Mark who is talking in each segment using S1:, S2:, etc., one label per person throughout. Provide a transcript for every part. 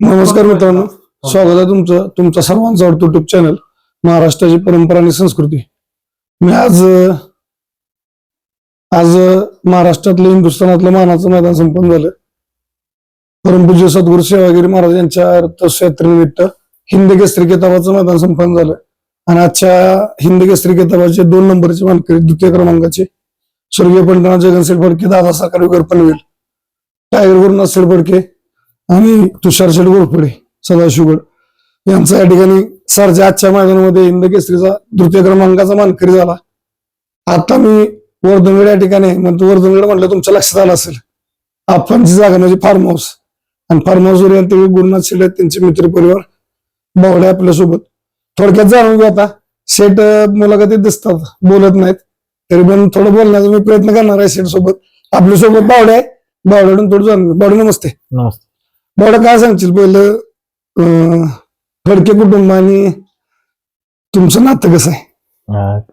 S1: नमस्कार मित्रांनो. स्वागत आहे तुमचं तुमचा सर्वांचा आवडतो युट्यूब चॅनल महाराष्ट्राची परंपरा आणि संस्कृती. मी आज आज महाराष्ट्रातलं हिंदुस्थानातलं मानाचं मैदान संपन्न झालं. परमपूज्य सद्गुरू सेवागिरी महाराज यांच्या रथयात्रेनिमित्त हिंद केसरी किताबाचं मैदान संपन्न झालं. आणि आजच्या हिंद केसरी किताबाचे दोन नंबरचे मानकरी द्वितीय क्रमांकाचे स्वर्गीय पंडित जगनशेठ फडके दादा वगैरे पनवेल. टायगर गुरुनाथ फडके आणि तुषार शेठ गोरफडे सदाशिवगड यांचा या ठिकाणी सरच्या आजच्या मैदानामध्ये हिंद केसरीचा तृतीय क्रमांकाचा मानकरी झाला. आता मी वर्धनगड या ठिकाणी मग वर्धनगड म्हटलं तुमच्या लक्षात आलं असेल. आपणची जागा म्हणजे फार्म हाऊस आणि फार्म हाऊसवर या गुरुनाथ शेठ आहेत त्यांचे मित्र परिवार बावडे आपल्यासोबत थोडक्यात जाणून घेऊ आता. शेठ मुलाखतीत दिसतात बोलत नाहीत. तरी पण थोडं बोलण्याचा मी प्रयत्न करणार आहे शेठ सोबत आपल्यासोबत बावडे आहे. बावड्याकडून थोडं जाणून बावडे नमस्ते.
S2: नमस्ते.
S1: बरं काय सांगशील पहिलं? अं, फडके कुटुंब आणि तुमचं नातं कसं आहे?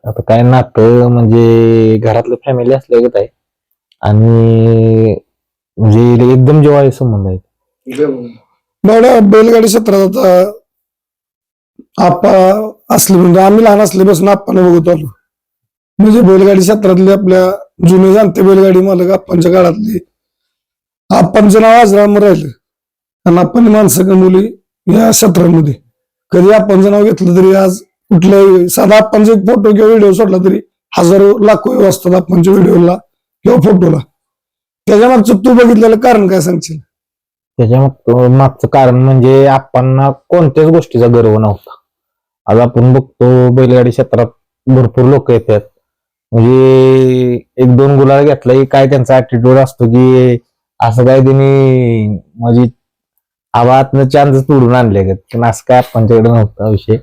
S2: आता काय नातं म्हणजे घरातलं फॅमिली असल्यागत आहे. आणि म्हणजे एकदम जिव्हाळी संबंध आहेत
S1: बरं बैलगाडी क्षेत्रात आता आपा असले म्हणजे आम्ही लहान असल्यापासून आपण बघत आलो. म्हणजे बैलगाडी क्षेत्रातले आपल्या जुने जाणते बैलगाडी मालक आपणच्या काळातले. आपणचं नाव आजराम राहिलं. आणि आपण माणसं कमवली या क्षेत्रामध्ये. कधी आपणचं नाव घेतलं तरी आज कुठल्याही साधा आपण जर फोटो किंवा व्हिडिओ सोडला तरी हजारो लाखो असतात आपणच्या व्हिडिओला किंवा फोटोला त्याच्या मागचं तू बघितलेलं कारण काय सांगशील?
S2: त्याच्या माग- मागचं कारण म्हणजे आपण कोणत्याच गोष्टीचा गर्व नव्हता. आज आपण बघतो बैलगाडी क्षेत्रात भरपूर लोक येतात. म्हणजे एक दोन गुलाल घेतला की काय त्यांचा ऍटिट्यूड असतो की असं काय त्यांनी म्हणजे आवातनं चांदच तोडून आणले पण असं काय आपणच्याकडे नव्हता विषय.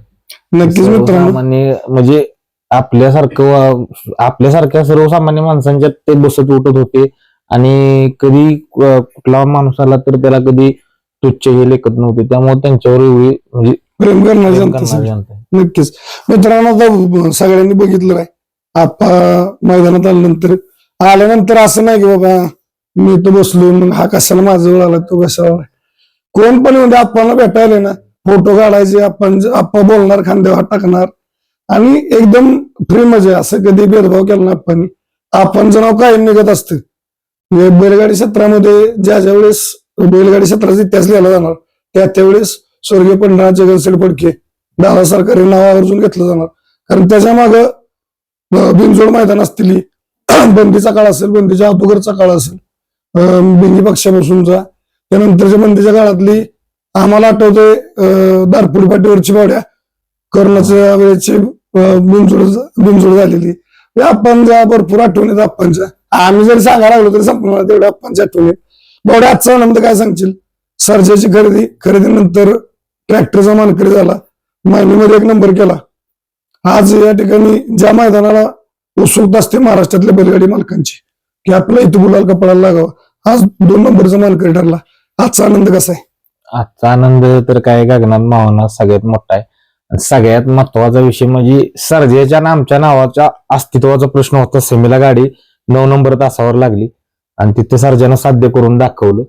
S1: नक्कीच मित्रांनो.
S2: सर्वसामान्य म्हणजे आपल्यासारखं वा- आपल्यासारख्या सर्वसामान्य माणसांच्यात ते बसत उठत होते. आणि कधी कुठला माणूस आला तर त्याला कधी तुच्छ हे लेखत नव्हते. त्यामुळे त्यांच्यावर एवढी म्हणजे
S1: प्रेम करणारी
S2: प्रेम
S1: जनता
S2: करणारी
S1: सगळी.
S2: जनता. आहे.
S1: नक्कीच. मित्रांनो आता सगळ्यांनी बघितलं आहे आपा मैदानात आल्यानंतर आल्यानंतर असं नाही की बाबा मी इथं बसलो मग हा कशाला माझ्याजवळ आला तो कशाला आला. कोण पण म्हणजे आपल्याला भेटायला ना फोटो काढायचे आपण आप्पा बोलणार खांद्यावर टाकणार आणि एकदम फ्री मजा असं कधी भेदभाव केला ना आपण. आपण नाव कायम निघत असतं. म्हणजे बैलगाडी क्षेत्रामध्ये ज्या ज्या वेळेस बैलगाडी क्षेत्राचा इतिहास लिहिला जाणार त्या त्यावेळेस स्वर्गीय पंडित जगनशेठ फडके दादा सरकारी नाव आवर्जून घेतलं जाणार. कारण त्याच्या माग बिनजोड मैदान असतील. बंदीचा काळ असेल बंदीच्या अगोदरचा काळ असेल. बिंदी पक्षापासूनचा त्यानंतरच्या बंदीच्या काळातली आम्हाला आठवतोय अं, दारपुडी पाटीवरची बावड्या. वेळेची बिनजोड बिनजोड झालेली. अप्पांच्या भरपूर आठवण येत अप्पांच्या आम्ही जरी सांगायला लागलो तरी संपूर्ण तेवढ्या अप्पांच्या आठवणी. बावड्या आजचा आनंद काय सांगशील? सर्जाची खरेदी खरेदीनंतर ट्रॅक्टरचा मानकरी झाला. मायनीमध्ये एक नंबर केला. आज या ठिकाणी ज्या मैदानाला उत्सुकता असते महाराष्ट्रातल्या बैलगाडी मालकांची की आपला इथं गुलाल कपडाला लागावा. आज दोन नंबरचा मानकरी ठरला. आजचा आनंद कसा आहे?
S2: आजचा आनंद तर काय गगनात मावना सगळ्यात मोठा आहे. आणि सगळ्यात महत्त्वाचा विषय म्हणजे सर्जेच्या आणि आमच्या नावाच्या अस्तित्वाचा प्रश्न होता. सेमीला गाडी नऊ नंबर तासावर लागली. आणि तिथे सर्जानं साध्य करून दाखवलं.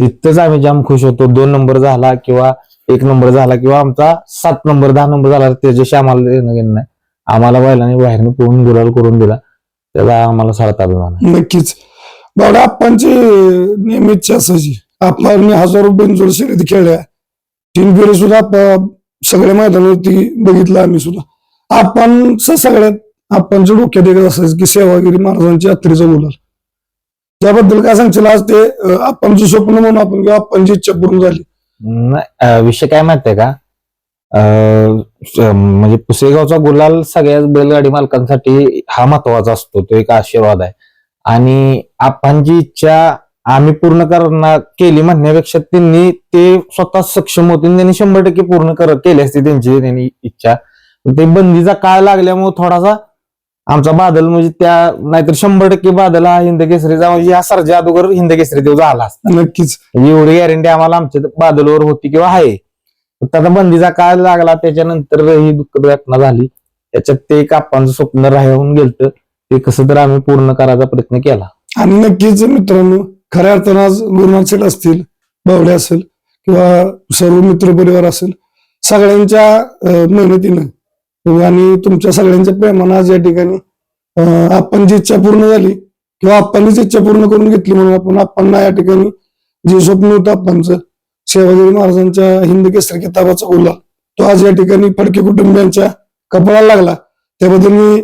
S2: तिथंच आम्ही जाम खुश होतो. दोन नंबर झाला किंवा एक नंबर झाला किंवा आमचा सात नंबर दहा नंबर झाला त्याच्याशी आम्हाला देणं घेणं नाही. आम्हाला बैलांनी बाहेरनं पळून गुलाल करून दिला. त्याचा आम्हाला सारखा अभिमान आहे.
S1: नक्कीच. बावडा आपणची नेहमीच असायची आपण हजारो बिनजोड शर्यती खेळल्या. तीन फेरी सुद्धा सगळ्या मैदानावरती बघितलं आम्ही सुद्धा. आपण सगळ्यात आपणच्या डोक्यात एकच असायचं की सेवागिरी महाराजांच्या यात्रेचा गुलाल त्याबद्दल काय सांगशील आज ते आपणचं स्वप्न म्हणून आपण किंवा आपणची इच्छा पूर्ण झाली.
S2: विषय काय माहितीये का? अं, म्हणजे पुसेगावचा गुलाल सगळ्याच बैलगाडी मालकांसाठी हा महत्त्वाचा असतो. तो एक आशीर्वाद आहे. आणि आपणची इच्छा आम्ही पूर्ण करणार केली म्हणण्यापेक्षा त्यांनी ते स्वतः सक्षम होते त्यांनी शंभर टक्के पूर्ण कर केली असती त्यांची त्यांनी इच्छा. ते बंदीचा काळ लागल्यामुळे थोडासा आमचा बादल म्हणजे त्या नाहीतर शंभर टक्के बादल हा हिंद केसरीचा म्हणजे या सरजा अगोदर हिंद केसरी देव झाला असता.
S1: नक्कीच.
S2: म्हणजे एवढी गॅरंटी आम्हाला आमच्या बादलवर होती किंवा आहे. आता बंदीचा काळ लागला त्याच्यानंतर ही दुःखद घटना झाली. त्याच्यात ते एक आपण स्वप्न राहून गेलत. ते कसं तर आम्ही पूर्ण करायचा प्रयत्न केला.
S1: आणि नक्कीच मित्रांनो खऱ्या अर्थानं आज गुरुनाथ असतील बावडे असेल किंवा सर्व मित्र परिवार असेल सगळ्यांच्या मेहनतीनं आणि तुमच्या सगळ्यांच्या प्रेमानं आज या ठिकाणी आपणची आपण जी इच्छा पूर्ण झाली किंवा आपणच इच्छा पूर्ण करून घेतली म्हणून आपण आपण या ठिकाणी जे स्वप्न होतं आपणचं शिवाजी महाराजांच्या हिंद केसरी किताबाचा ओला तो आज या ठिकाणी फडके कुटुंबियांच्या कपाळाला लागला. त्याबद्दल मी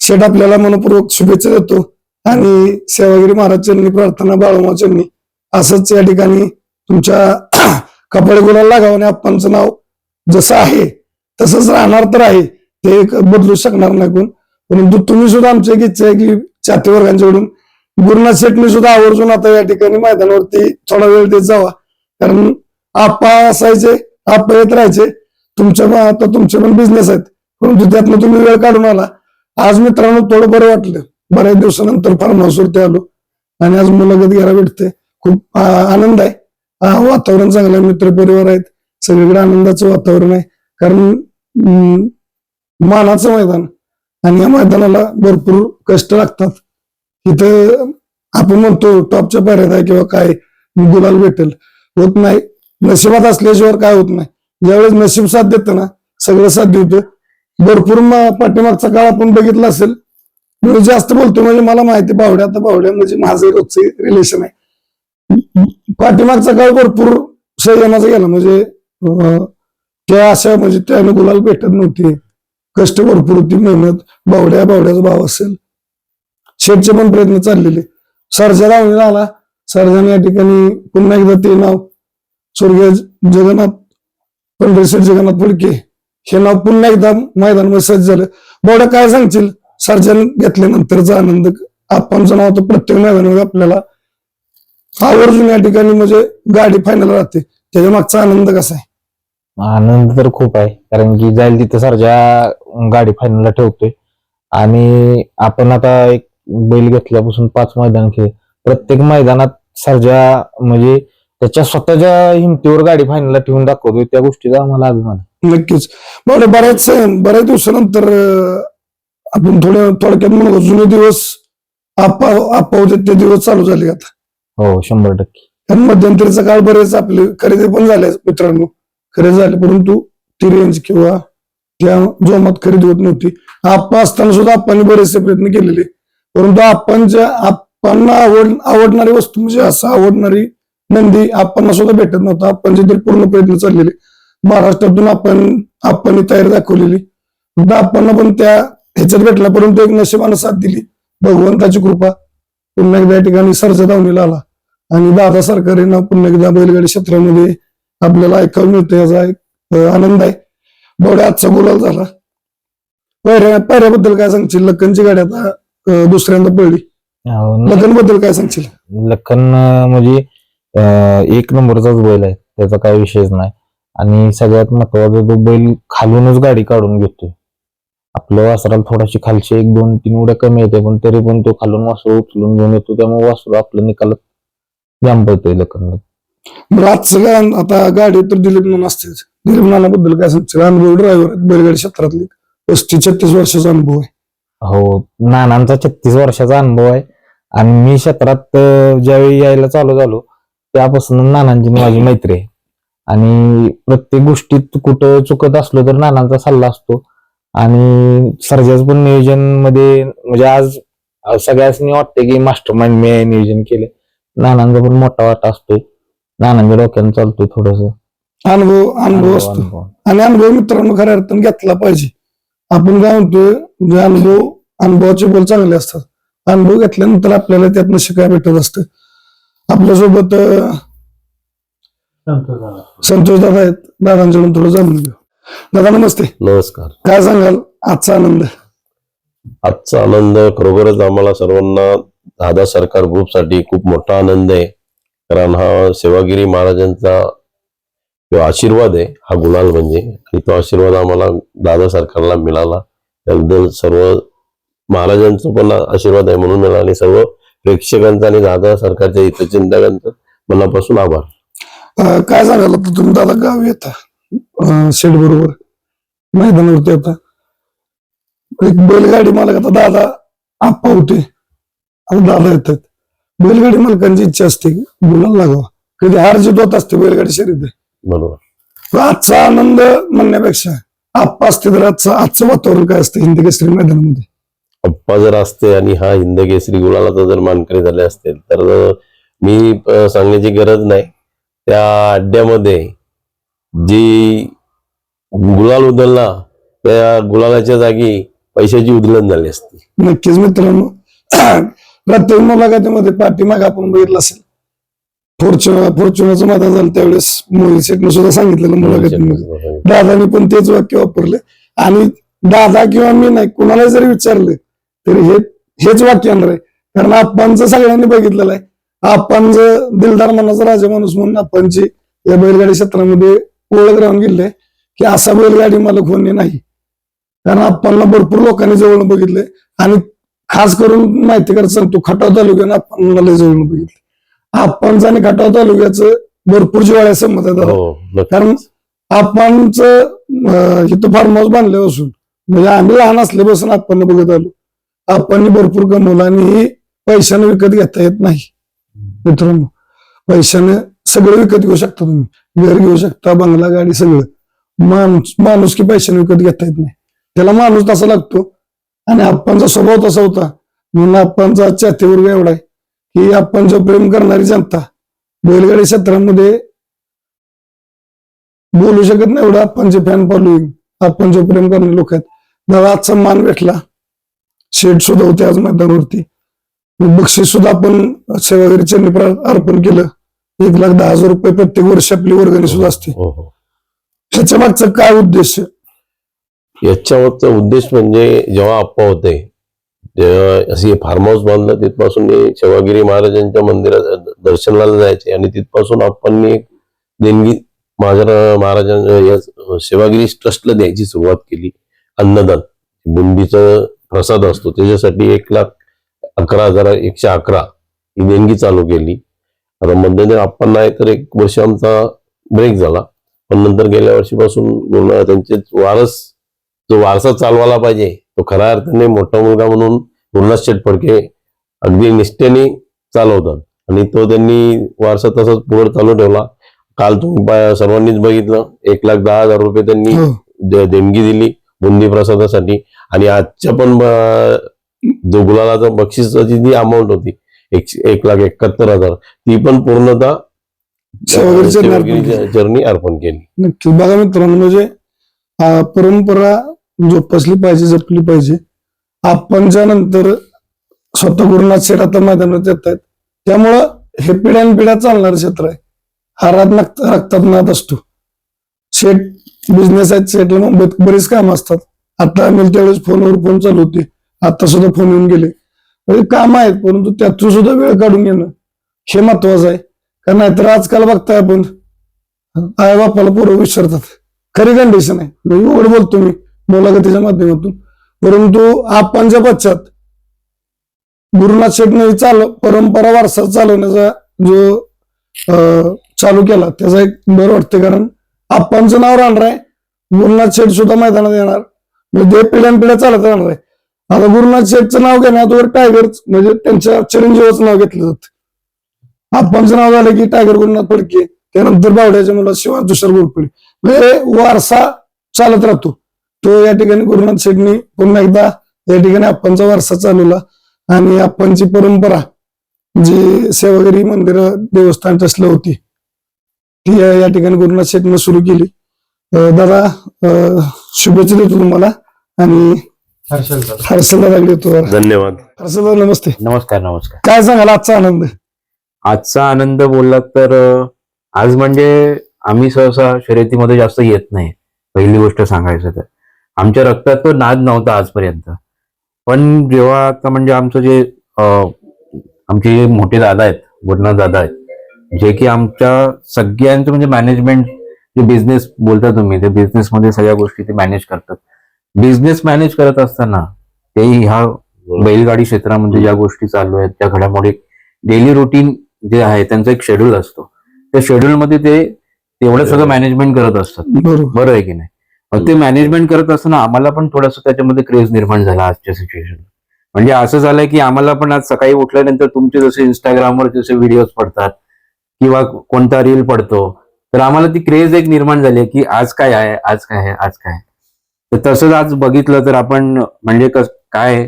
S1: शेठ आपल्याला मनपूर्वक शुभेच्छा देतो. आणि सेवागिरी महाराज प्रार्थना बाळूमा असंच या ठिकाणी तुमच्या कपडे गुणाला लागावं आणि आपणचं नाव जसं आहे तसंच राहणार तर आहे. ते एक बदलू शकणार नाही कोण. परंतु तुम्ही सुद्धा आमची एक इच्छा आहे की चातेवर्गांच्याकडून गुरुनाथ शेटनी सुद्धा आवर्जून आता या ठिकाणी मैदानावरती थोडा वेळ देत जावा. कारण आपा असायचे आपा येत राहायचे. तुमच्या पण आता तुमचे पण बिझनेस आहेत. परंतु त्यातनं तुम्ही वेळ काढून आला. आज मित्रांनो थोडं बरं वाटलं. बऱ्याच दिवसानंतर फार्म हाऊसवरती आलो. आणि आज मुलाखत घ्यायला भेटते खूप आनंद आहे. वातावरण चांगलं आहे. मित्र परिवार आहेत. सगळीकडे आनंदाचं वातावरण आहे. कारण मानाचं मैदान. आणि या मैदानाला भरपूर कष्ट लागतात. इथं आपण म्हणतो टॉपच्या पायऱ्यात आहे किंवा काय गुलाल भेटेल. होत नाही. नशिबात असल्याशिवाय काय होत नाही. ज्यावेळेस नशीब साथ देतं ना सगळं साध्य देतं भरपूर पाठीमागचा काळ आपण बघितला असेल. मी जास्त बोलतो म्हणजे मला माहिती बावड्या तर बावड्या म्हणजे माझं रोजचे रिलेशन आहे. पाठीमागचा काळ भरपूर संयमाचा गेला. म्हणजे त्या अशा म्हणजे त्या अनुकूलाला भेटत नव्हती. कष्ट भरपूर होती मेहनत. बावड्या बावड्याचा भाव असेल. शेटचे पण प्रयत्न चाललेले. सरजा रावणीला आला. सरजाने या ठिकाणी पुन्हा एकदा ते नाव स्वर्गीय जगन्नाथ पंढरीशेठ जगन्नाथ फडके हे नाव पुन्हा एकदा मैदानामध्ये सज्ज झालं. बावड्या काय सांगशील? सर्जन घेतल्यानंतरचा आनंद आपणचं नाव तर प्रत्येक मैदानामध्ये आपल्याला आवर्जून या ठिकाणी म्हणजे गाडी फायनल राहते. त्याच्या मागचा आनंद कसा आहे?
S2: आनंद तर खूप आहे कारण की जाईल तिथं सरजा गाडी फायनलला ठेवतोय. आणि आपण आता एक बैल घेतल्यापासून पाच मैदान खेळ. प्रत्येक मैदानात सरजा म्हणजे त्याच्या स्वतःच्या हिमतीवर गाडी फायनलला ठेवून दाखवतोय. त्या गोष्टीचा आम्हाला अभिमान आहे.
S1: नक्कीच. बरं बऱ्याच बऱ्याच दिवसानंतर अं, आपण थोडं थोडक्यात म्हणू जुने दिवस आपा आपा होते ते दिवस चालू झाले आता.
S2: हो शंभर टक्के.
S1: कारण मध्यंतरीचा काळ बरेच आपले खरेदी पण झाले मित्रांनो. खरेदी झाले परंतु ती रेंज किंवा त्या जोमात खरेदी होत नव्हती. आप्पा असताना सुद्धा आपण बरेचसे प्रयत्न केलेले. परंतु आपण ज्या आपणना आवड आवडणारी वस्तू म्हणजे असं आवडणारी नंदी आपणना सुद्धा भेटत नव्हता. आपणचे तरी पूर्ण प्रयत्न चाललेले. महाराष्ट्रातून आपण आपण तयारी दाखवलेली. आपण पण त्या ह्याच्यात भेटला परंतु एक नशिबानं साथ दिली. भगवंताची कृपा पुन्हा एकदा या ठिकाणी सर्ज दावणीला आला. आणि दादा सरकारी नाव पुन्हा एकदा बैलगाडी क्षेत्रामध्ये आपल्याला ऐकायला मिळतं याचा एक आनंद आहे. बवड्या आजचा गुलाल झाला. पायऱ्या पायऱ्याबद्दल काय सांगशील? लक्कनची गाडी आता दुसऱ्यांदा पडली. लखनबद्दल काय सांगशील?
S2: लखन म्हणजे एक नंबरचाच बैल आहे. त्याचा काही विषयच नाही. आणि सगळ्यात महत्त्वाचा तो बैल खालूनच गाडी काढून घेतोय. आपल्या वासराला थोडाशी खालची एक दोन तीन उड्या कमी येते पण तरी पण तो खालून वासरू उचलून घेऊन येतो. त्यामुळे वासरू आपल्या निकालात जाम पडतोय लखन
S1: बरं आजचं काय आता गाडी तर दिलीप म्हणून असतेच. दिलीप नानाबद्दल काय सांगशील? अनुभव ड्रायव्हर बैलगाडी क्षेत्रातले. पस्तीस छत्तीस वर्षाचा अनुभव आहे.
S2: हो नानांचा छत्तीस वर्षाचा अनुभव आहे. आणि मी क्षेत्रात अं, ज्यावेळी यायला चालू झालो त्यापासून नानांची आणि माझी मैत्री आहे. आणि प्रत्येक गोष्टीत कुठं चुकत असलो तर नानांचा सल्ला असतो. आणि सर्जाच पण नियोजनमध्ये म्हणजे आज सगळ्यांनी वाटते की मास्टर माइंड मी नियोजन केले नानांचा पण मोठा वाटा असतोय. नानांच्या डोक्यानं चालतोय थोडस.
S1: अनुभव अनुभव असतो. आणि अनुभव मित्रांनो खऱ्या अर्थानं घेतला पाहिजे. आपण काय म्हणतोय जे अनुभव अनुभवाचे बोल चांगले असतात. अनुभव घेतल्यानंतर आपल्याला त्यातनं शिकायला भेटत असतं. आपल्यासोबत संतोष दादा. आहेत. दादांच्याकडून थोडं जाणून घेऊ दादा नमस्ते.
S3: नमस्कार.
S1: काय सांगाल? आजचा आनंद.
S3: आजचा आनंद खरोखरच आम्हाला सर्वांना दादा सरकार ग्रुपसाठी खूप मोठा आनंद आहे. कारण हा सेवागिरी महाराजांचा जो आशीर्वाद आहे हा गुलाल म्हणजे. आणि तो आशीर्वाद आम्हाला दादा सरकारला मिळाला. त्याबद्दल सर्व महाराजांचा पण आशीर्वाद आहे म्हणून मिळाला. आणि सर्व प्रेक्षकांचा आणि दादा सरकारच्या हितचिंतकांचा मनापासून आभार.
S1: काय सांगाल? तुम्ही दादा गावी येता. शेड बरोबर. मैदानावरती आता. एक बैलगाडी मालक आता दादा आप्पा होते. आता दादा येतात. बैलगाडी मालकांची इच्छा असते गुलाल लागावा. कधी हार जीत होत असते बैलगाडी शर्यत
S3: बरोबर.
S1: आजचा आनंद म्हणण्यापेक्षा आप्पा असते तर आजचं आजचं वातावरण काय असतं हिंदी केसरी मैदानामध्ये?
S3: अप्पा जर असते आणि हा हिंद केसरी गुलाला जर मानकरी झाले असतील तर मी सांगण्याची गरज नाही. त्या अड्ड्यामध्ये जी गुलाल उधळला त्या गुलालाच्या जागी पैशाची उधळण झाली असती.
S1: नक्कीच मित्रांनो. प्रत्येक मुलाखतीमध्ये पाठीमाग आपण बघितलं असेल. फॉर्च्युनर फॉर्च्युनरचं मैदान झालं त्यावेळेस. मोहित शेटने सुद्धा सांगितलेलं मुलाखतीमध्ये दादानी पण तेच वाक्य वापरले. आणि दादा किंवा मी नाही कुणाला जरी विचारले तरी हे हेच वाक्य येणार आहे. कारण आपणचं सगळ्यांनी बघितलेलं आहे. आपणचं दिलदार मनाचा राजा माणूस म्हणून आपणची या बैलगाडी क्षेत्रामध्ये ओळख राहून गेले की असा बैलगाडी मला कोणी नाही. कारण आपणला भरपूर लोकांनी जवळ बघितले आणि खास करून माहिती करायचं सांगतो खटाव तालुक्यानं आपण मला जवळ बघितले आपणचं आणि खटाव तालुक्याचं भरपूर जिवाळ्या संमत आहे दादा.
S3: हो.
S1: कारण आपणच इथं फार्म हाऊस बांधल्यापासून म्हणजे आम्ही लहान असल्यापासून आपण बघत आलो. आपण भरपूर कमवलं आणि पैशाने विकत घेता येत नाही. मित्रांनो पैशाने सगळं विकत घेऊ शकता तुम्ही. घर घेऊ शकता बंगला गाडी सगळं. माणूस माणूस की पैशाने विकत घेता येत नाही. त्याला माणूस तसा लागतो. आणि आपणचा स्वभाव तसा होता. म्हणून आपणचा चाहतेवर्ग एवढा आहे की आपण जो प्रेम करणारी जनता बैलगाडी क्षेत्रामध्ये बोलू शकत नाही एवढं. आपण जे फॅन फॉलोईंग आपण जो प्रेम करणारे लोक आहेत. दादा आजचा मान भेटला. शेड सुद्धा होते आज मैदानावरती. बक्षीस सुद्धा आपण सेवागिरी चेन्नई अर्पण केलं. एक लाख दहा हजार रुपये प्रत्येक वर्षी आपली वर्गणी सुद्धा असते.
S3: हो हो.
S1: ह्याच्या मागचा काय उद्देश?
S3: याच्यावरचा उद्देश म्हणजे जेव्हा आप्पा होते तेव्हा असे फार्म हाऊस बांधलं तिथपासून मी शिवागिरी महाराजांच्या मंदिरात दर्शनाला जायचे आणि तिथपासून आपण एक देणगी महाराज महाराजांच्या या सेवागिरी ट्रस्टला द्यायची सुरुवात केली. अन्नदान. बुंदीचा प्रसाद असतो. त्याच्यासाठी एक लाख अकरा हजार एकशे अकरा ही देणगी चालू केली. आता मध्यंतरी आपण नाही तर एक वर्ष आमचा ब्रेक झाला. पण नंतर गेल्या वर्षीपासून त्यांचे वारस जो वारसा चालवायला पाहिजे तो खऱ्या अर्थाने मोठा मुलगा म्हणून गुरुनाथ शेठ फडके अगदी निष्ठेने चालवतात. आणि तो त्यांनी वारसा तसाच पुढे चालू ठेवला. काल तुम्ही सर्वांनीच बघितलं एक लाख दहा हजार रुपये त्यांनी
S1: हो.
S3: देणगी दिली बुंदी प्रसादासाठी. आणि आजच्या पण जो गुलालाचा बक्षिसाची जी अमाऊंट होती एक एक लाख एकाहत्तर हजार. ती पण पूर्णतः
S1: चरणी अर्पण केली. नक्की बघा मित्रांनो म्हणजे परंपरा जोपासली पाहिजे जपली पाहिजे. आपणच्या नंतर स्वतः गुरुनाथ शेठ आता मैदानात येत आहेत. त्यामुळं हे पिढ्यान पिढ्या चालणार क्षेत्र आहे. हारात नक्त रक्तात नात असतो. शेठ बिझनेस आहेत शेठला मुंबईत बरीच कामं असतात. आता आम्ही त्यावेळेस फोनवर फोन चालू होते. आता सुद्धा फोन येऊन गेले. म्हणजे काम आहेत परंतु त्यातून सुद्धा वेळ काढून घेणं हे महत्वाचं आहे. कारण नाहीतर आजकाल बघताय आपण आई बापाला पोरं विसरतात. खरी कंडिशन आहे. मी उघड बोलतो मी मुलाखतीच्या माध्यमातून. परंतु आपणच्या पश्चात गुरुनाथ शेटने चाल परंपरा वारसा चालवण्याचा जो अं, चालू केला त्याचा एक बरं वाटतं कारण आपणचं नाव राहणार आहे. गुरुनाथ शेठ सुद्धा मैदानात येणार. म्हणजे पिढ्यान पिढ्या चालत राहणार आहे. आता गुरुनाथ शेठचं नाव घेण्यावर टायगर म्हणजे त्यांच्या चिरंजीवाचं नाव घेतलं जात. आप्पांचं नाव झालं की टायगर गुरुनाथ फडके त्यानंतर बावड्याच्या मुला शिवाय तुषार गोरपडे म्हणजे वारसा चालत राहतो. तो या ठिकाणी गुरुनाथ शेठनी पुन्हा एकदा या ठिकाणी आपणचा वारसा चालवला. आणि आपणची परंपरा जी सेवागिरी मंदिर देवस्थान टसलं होती ती या ठिकाणी गुरुनाथ शेठनं सुरू केली. दादा अं, शुभेच्छा देतो तुम्हाला. आणि हर्षल
S3: धन्यवाद.
S1: हर्षल नमस्ते.
S4: नमस्कार नमस्कार.
S1: काय सांगाल आजचा आनंद?
S4: आजचा आनंद बोललात तर आज म्हणजे आम्ही सहसा शर्यतीमध्ये जास्त येत नाही. पहिली गोष्ट सांगायचं तर. आमच्या रक्तात तो नाद नव्हता आजपर्यंत. पण जेव्हा आता म्हणजे आमचं जे आमचे जे मोठे दादा आहेत गुरुनाथ दादा आहेत जे की आमच्या सगळ्यांचं म्हणजे मॅनेजमेंट जे बिझनेस बोलता तुम्ही ते business मध्ये सगळ्या गोष्टी ते मॅनेज करतात. बिझनेस मॅनेज करत असताना ते ह्या बैलगाडी क्षेत्रामध्ये ज्या गोष्टी चालू आहेत त्या घडामोडी डेली रुटीन जे आहे त्यांचा एक शेड्यूल असतो. त्या शेड्यूल मध्ये ते तेवढं सगळं मॅनेजमेंट करत असतात.
S1: बरोबर.
S4: बरं आहे की नाही? मग ते मॅनेजमेंट करत असताना आम्हाला पण थोडंसं त्याच्यामध्ये क्रेज निर्माण झाला आजच्या सिच्युएशन म्हणजे असं झालंय की आम्हाला पण आज सकाळी उठल्यानंतर तुमचे जसे इंस्टाग्रामवर जसे व्हिडिओज पडतात किंवा कोणता रील पडतो तर आम्हाला ती क्रेज एक निर्माण झाली आहे की आज काय आहे आज काय आहे आज काय आहे. तर तसंच आज बघितलं तर आपण म्हणजे कस काय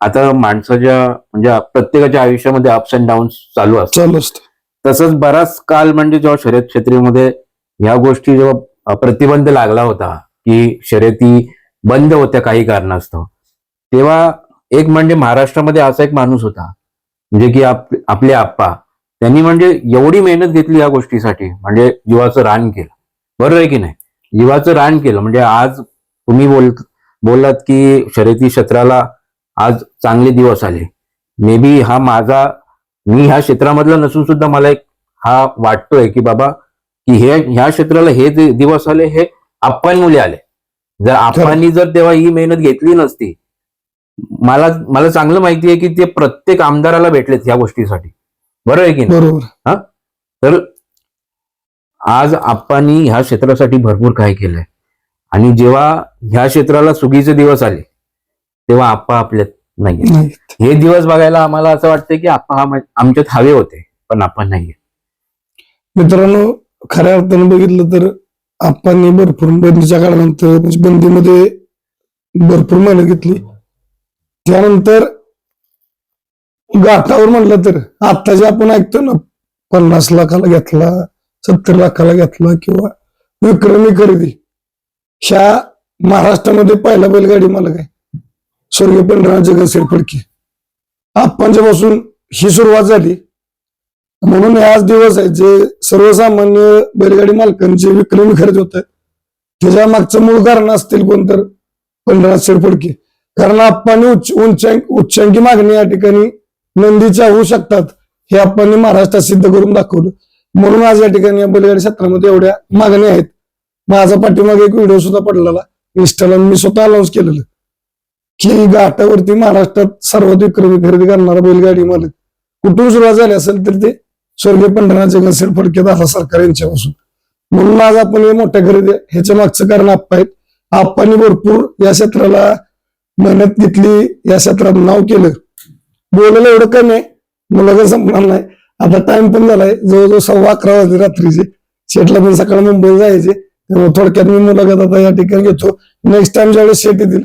S4: आता माणसाच्या म्हणजे प्रत्येकाच्या आयुष्यामध्ये अप्स अँड डाऊन चालू असतात. तसंच बराच काल म्हणजे जेव्हा शर्यत क्षेत्रामध्ये ह्या गोष्टी जेव्हा प्रतिबंध लागला होता की शर्यती बंद होत्या काही कारणास्तव तेव्हा एक म्हणजे महाराष्ट्रामध्ये असा एक माणूस होता म्हणजे की आप, आपले आप्पा त्यांनी म्हणजे एवढी मेहनत घेतली या गोष्टीसाठी म्हणजे जीवाचं रान केलं. बरोबर आहे की नाही? जीवाचं रान केलं म्हणजे आज तुम्ही बोल बोललात की शर्यती क्षेत्राला आज चांगले दिवस आले. मे बी हा माझा मी ह्या क्षेत्रामधला नसून सुद्धा मला एक हा वाटतोय की बाबा की हे ह्या क्षेत्राला हे दिवस आले हे आप्पांमुळे आले. जर आप्पांनी जर तेव्हा ही मेहनत घेतली नसती मला मला चांगलं माहिती आहे की ते प्रत्येक आमदाराला भेटलेत ह्या गोष्टीसाठी. बरोबर आहे की नाही?
S1: बरोबर.
S4: तर आज आप्पांनी ह्या क्षेत्रासाठी भरपूर काय केलंय? आणि जेव्हा ह्या क्षेत्राला सुगीचे दिवस आले तेव्हा आप्पा आपल्यात नाही
S1: नाही
S4: हे दिवस बघायला आम्हाला असं वाटतं की आप्पा हा आमच्यात हवे होते पण आपण नाहीये
S1: मित्रांनो खऱ्या अर्थानं बघितलं तर आप्पांनी भरपूर बंदीच्या काळानंतर म्हणजे बंदीमध्ये भरपूर मेहनत घेतली. त्यानंतर गाठावर म्हणलं तर आता जे आपण ऐकतो ना पन्नास लाखाला घेतला सत्तर लाखाला घेतला किंवा विक्रमी खरेदी. ह्या महाराष्ट्रामध्ये पहिला बैलगाडी मालक आहे. स्वर्गीय पंढरा जगनशेठ फडके. आप्पांच्यापासून ही सुरुवात झाली. म्हणून हे आज दिवस आहे जे सर्वसामान्य बैलगाडी मालकांचे विक्रमी खरेदी होत आहेत. त्याच्या मागचं मूळ कारण असतील कोणतर पंढराज फडके. कारण आपण उच्च उंचांक उच्चांकी मागणी या ठिकाणी नंदीच्या होऊ शकतात हे आपण महाराष्ट्रात सिद्ध करून दाखवलं. म्हणून आज या ठिकाणी या बैलगाडी क्षेत्रामध्ये एवढ्या मागण्या आहेत. माझा पाठीमागे एक व्हिडिओ सुद्धा पडलेला. इंस्टाला मी स्वतः अनाऊन्स केलेलं. की घाटावरती महाराष्ट्रात सर्वात विक्रमी खरेदी करणारा बैलगाडी मालक. कुठून सुरुवात झाली असेल तर ते स्वर्गीय पंढरनाथ जगनशेठ फडके दादा सरकार यांच्यापासून. म्हणून आज आपण हे मोठ्या खरेदी ह्याच्या मागचं कारण आप्पा आहेत. आप्पांनी भरपूर या क्षेत्राला मेहनत घेतली या क्षेत्रात नाव केलं. बोलायला एवढं कमी आहे. मुलं संपणार नाही. आता टाइम पण झालाय. जवळजवळ सव्वा अकरा वाजले रात्रीचे. शेटला पण सकाळी मुंबईला जायचे. त्यामुळे थोडक्यात मी मुलाखत आता या ठिकाणी घेतो. नेक्स्ट टाइम ज्यावेळेस शेट येतील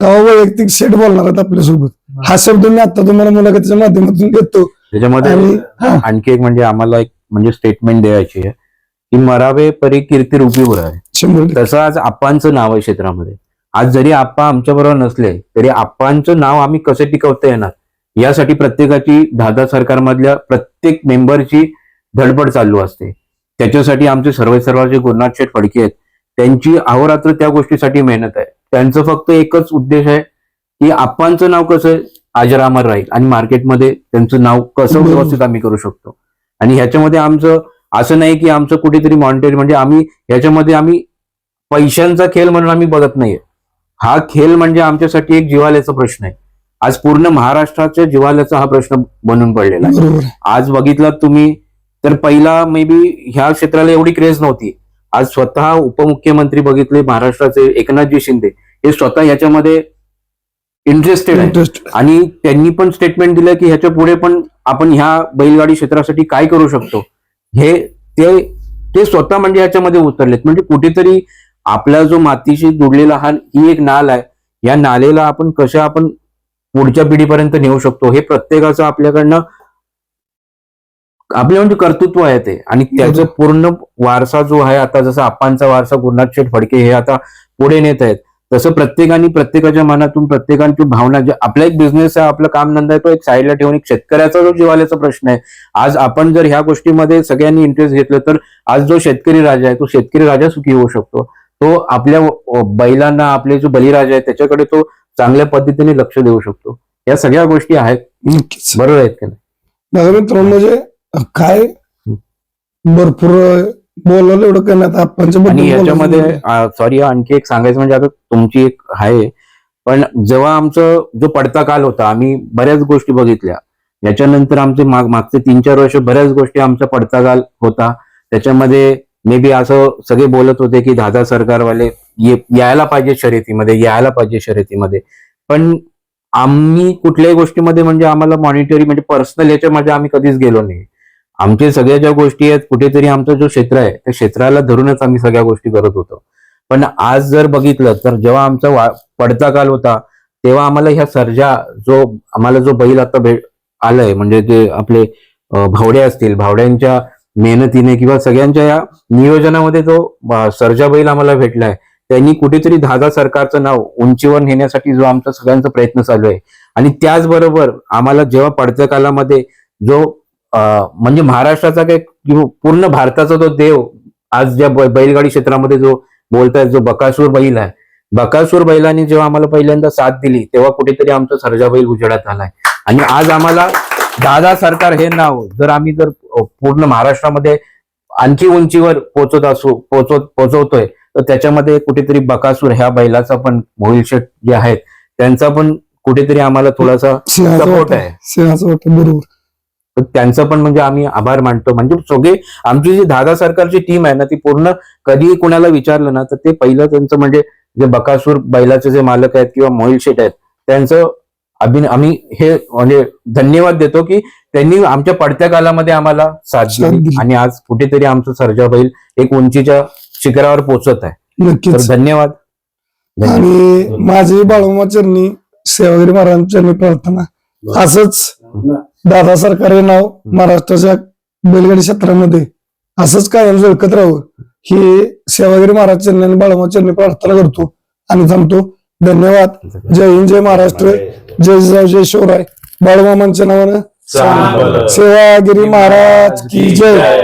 S1: तेव्हा वैयक्तिक शेट बोलणार आहेत आपल्यासोबत. हा शब्द मी आता तुम्हाला मुलाखतीच्या माध्यमातून देतो
S4: त्याच्यामध्ये
S1: आणि.
S4: आणखी एक म्हणजे आम्हाला एक म्हणजे स्टेटमेंट द्यायची आहे की मरावे परी कीर्ती रूपी आहे. तसं आज आप्पांचं नाव आहे क्षेत्रामध्ये. आज जरी आप्पा आमच्या बरोबर नसले तरी आप्पांचं नाव आम्ही कसे टिकवता येणार? यासाठी प्रत्येकाची दादा सरकारमधल्या प्रत्येक मेंबरची धडपड चालू असते. त्याच्यासाठी आमचे सर्व सर्व जे गुरुनाथ शेठ फडके आहेत त्यांची अहोरात्र त्या गोष्टीसाठी मेहनत आहे. त्यांचं फक्त एकच उद्देश आहे की आप्पांचं नाव कसं आजरामर राहील. आणि मार्केटमध्ये त्यांचं नाव कसं. व्यवस्थित आम्ही करू शकतो. आणि ह्याच्यामध्ये आमचं असं नाही की आमचं कुठेतरी मॉनिटरी म्हणजे आम्ही ह्याच्यामध्ये आम्ही पैशांचा खेळ म्हणून आम्ही बघत नाहीये. हा खेळ म्हणजे आमच्यासाठी एक जिवाल्याचा प्रश्न आहे. आज पूर्ण महाराष्ट्राच्या जिवाल्याचा हा प्रश्न बनून पडलेला आहे.
S1: आहे.
S4: आज बघितलात तुम्ही तर पहिला मे बी ह्या क्षेत्राला एवढी क्रेज नव्हती. आज स्वतः उपमुख्यमंत्री बघितले महाराष्ट्राचे एकनाथजी शिंदे हे स्वतः याच्यामध्ये इंटरेस्टेड आहे. आणि त्यांनी पण स्टेटमेंट दिलं की ह्याच्या पुढे पण आपण ह्या बैलगाडी क्षेत्रासाठी काय करू शकतो. हे ते ते स्वतः म्हणजे ह्याच्यामध्ये उतरलेत. म्हणजे कुठेतरी आपला जो मातीशी जुडलेला हा ही एक नाल आहे. या नालेला आपण कशा आपण पुढच्या पिढीपर्यंत नेऊ शकतो हे प्रत्येकाचं आपल्याकडनं आपलं म्हणजे कर्तृत्व आहे ते. आणि त्याचं पूर्ण वारसा जो आहे आता जसं आप्पांचा वारसा गुरुनाथ शेठ फडके हे आता पुढे नेत आहेत. तसं प्रत्येकाने प्रत्येकाच्या मनातून प्रत्येकांची भावना जे आपला एक बिझनेस आहे आपलं काम धंदा आहे तो एक साईडला ठेवून एक शेतकऱ्याचा जो जिवाल्याचा प्रश्न आहे. आज आपण जर ह्या गोष्टीमध्ये सगळ्यांनी इंटरेस्ट घेतलं तर आज जो शेतकरी राजा आहे तो शेतकरी राजा सुखी होऊ शकतो. तो आपल्या बैलांना आपले जो बलिराजा आहे त्याच्याकडे तो चांगल्या पद्धतीने लक्ष देऊ शकतो. या सगळ्या गोष्टी आहेत. बरोबर आहेत का नाही?
S1: मित्रांनो म्हणजे काय? भरपूर बोलायला एवढं
S4: आणि
S1: बद्दल
S4: याच्यामध्ये. सॉरी आणखी एक सांगायचं म्हणजे आता तुमची एक आहे. पण जेव्हा आमचं जो पडता काल होता आम्ही बऱ्याच गोष्टी बघितल्या. याच्यानंतर आमचे माग मागचे तीन चार वर्ष बऱ्याच गोष्टी आमचा पडता काल होता. त्याच्यामध्ये मे बी असं सगळे बोलत होते की दादा सरकारवाले यायला पाहिजे शर्यतीमध्ये यायला पाहिजे शर्यतीमध्ये. पण आम्ही कुठल्याही गोष्टीमध्ये म्हणजे आम्हाला मॉनिटरी म्हणजे पर्सनल याच्यामध्ये आम्ही कधीच गेलो नाही. आमचे सगळ्या ज्या गोष्टी आहेत कुठेतरी आमचा जो क्षेत्र आहे त्या क्षेत्राला धरूनच आम्ही सगळ्या गोष्टी करत होतो. पण आज जर बघितलं तर जेव्हा आमचा वा- पडता काल होता तेव्हा आम्हाला ह्या सर्जा जो आम्हाला जो बैल आता भेट आलाय म्हणजे जे आपले भावडे असतील भावड्यांच्या मेहनतीने किंवा सगळ्यांच्या या नियोजनामध्ये जो सर्जा बैल आम्हाला भेटलाय त्यांनी कुठेतरी धागा सरकारचं नाव उंचीवर नेण्यासाठी जो आमचा सगळ्यांचा प्रयत्न चालू आहे. आणि त्याचबरोबर आम्हाला जेव्हा पडत्या कालामध्ये जो म्हणजे महाराष्ट्राचा काय किंवा पूर्ण भारताचा तो देव आज ज्या बैलगाडी क्षेत्रामध्ये जो बोलतायत जो बकासूर बैल आहे. बकासूर बैलांनी जेव्हा आम्हाला पहिल्यांदा साथ दिली तेव्हा कुठेतरी आमचा सर्जा बैल उजेडात आलाय. आणि आज आम्हाला दादा सरकार हे नाव जर आम्ही जर पूर्ण महाराष्ट्रामध्ये आणखी उंचीवर पोहोचत असू पोहोचत पोहोचवतोय तर त्याच्यामध्ये कुठेतरी बकासूर ह्या बैलाचा पण मोहिल शेठ जे आहेत त्यांचा पण कुठेतरी आम्हाला थोडासा
S1: वाटा
S4: आहे.
S1: बरोबर.
S4: तर त्यांचं पण म्हणजे आम्ही आभार मानतो. म्हणजे सगळे आमची जी दादा सरकारची टीम आहे ना ती पूर्ण कधीही कुणाला विचारलं ना तर ते पहिलं त्यांचं म्हणजे जे बकासूर बैलाचे जे मालक आहेत किंवा मोहिल शेठ आहेत त्यांचं अभिन आम्ही हे म्हणजे धन्यवाद देतो की त्यांनी आमच्या पडत्या कालामध्ये आम्हाला साथ दिली. आणि आज कुठेतरी आमचं सर्जा बैल एक उंचीच्या शिखरावर पोहोचत आहे. तर
S1: नक्कीच
S4: धन्यवाद.
S1: आणि माझी बाळूमा चरणी सेवागिरी महाराजांच्या प्रार्थना असंच दादा सरकार हे नाव महाराष्ट्राच्या बैलगाडी क्षेत्रामध्ये. असंच कायम झळकत राहावं. ही सेवागिरी महाराज चरणी आणि बाळूमा चरणी प्रार्थना करतो आणि थांबतो. धन्यवाद. जय हिंद जय महाराष्ट्र. जय जिजाऊ जय शिवराय. बाळूमामांच्या नावानं. सेवागिरी महाराज की जय.